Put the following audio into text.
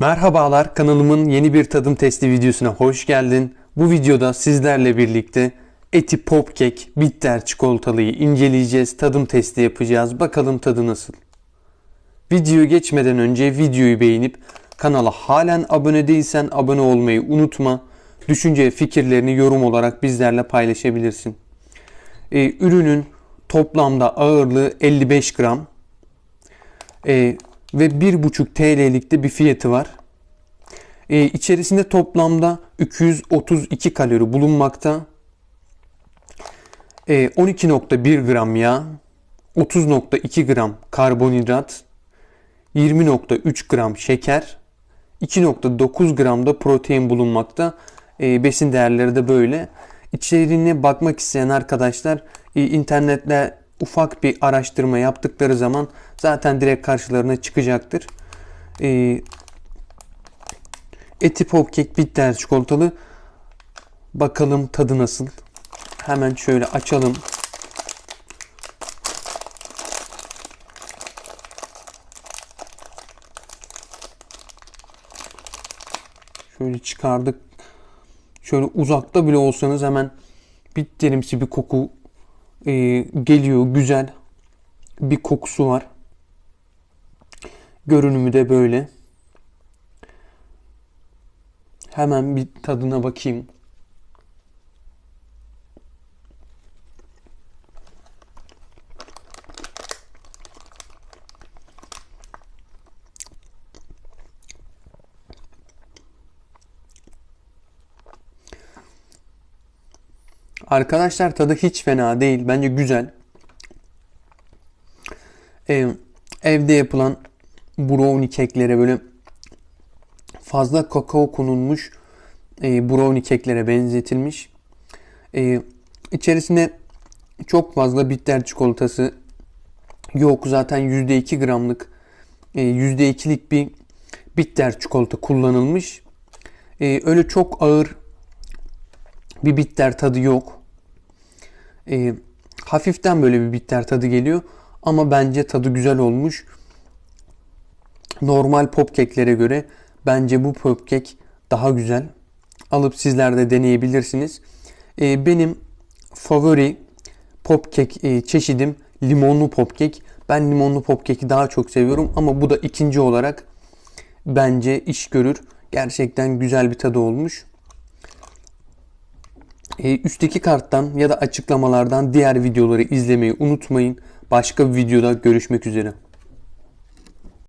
Merhabalar kanalımın yeni bir tadım testi videosuna hoş geldin. Bu videoda sizlerle birlikte eti popkek bitter çikolatalıyı inceleyeceğiz. Tadım testi yapacağız. Bakalım tadı nasıl? Videoyu geçmeden önce videoyu beğenip kanala halen abone değilsen abone olmayı unutma. Düşünce fikirlerini yorum olarak bizlerle paylaşabilirsin. Ee, ürünün toplamda ağırlığı 55 gram. Ee, ve 1,5 TL'lik de bir fiyatı var. Ee, içerisinde toplamda 232 kalori bulunmakta. Ee, 12.1 gram yağ, 30.2 gram karbonhidrat, 20.3 gram şeker, 2.9 gram da protein bulunmakta. Ee, besin değerleri de böyle. İçeriğine bakmak isteyen arkadaşlar e, internetle ufak bir araştırma yaptıkları zaman zaten direkt karşılarına çıkacaktır. Ee, eti popkek bitter çikolatalı. Bakalım tadı nasıl. Hemen şöyle açalım. Şöyle çıkardık. Şöyle uzakta bile olsanız hemen bitterimsi bir koku e, geliyor. Güzel bir kokusu var. Görünümü de böyle. Hemen bir tadına bakayım. Arkadaşlar tadı hiç fena değil. Bence güzel. Ee, evde yapılan brownie keklere böyle fazla kakao konulmuş e, brownie keklere benzetilmiş. E, içerisinde çok fazla bitter çikolatası yok. Zaten %2 gramlık e, %2'lik bir bitter çikolata kullanılmış. E, öyle çok ağır bir bitter tadı yok. E, hafiften böyle bir bitter tadı geliyor. Ama bence tadı güzel olmuş. Normal pop keklere göre bence bu pop kek daha güzel. Alıp sizler de deneyebilirsiniz. E, benim favori pop kek e, çeşidim limonlu pop kek. Ben limonlu pop keki daha çok seviyorum ama bu da ikinci olarak bence iş görür. Gerçekten güzel bir tadı olmuş. E, üstteki karttan ya da açıklamalardan diğer videoları izlemeyi unutmayın. Başka bir videoda görüşmek üzere.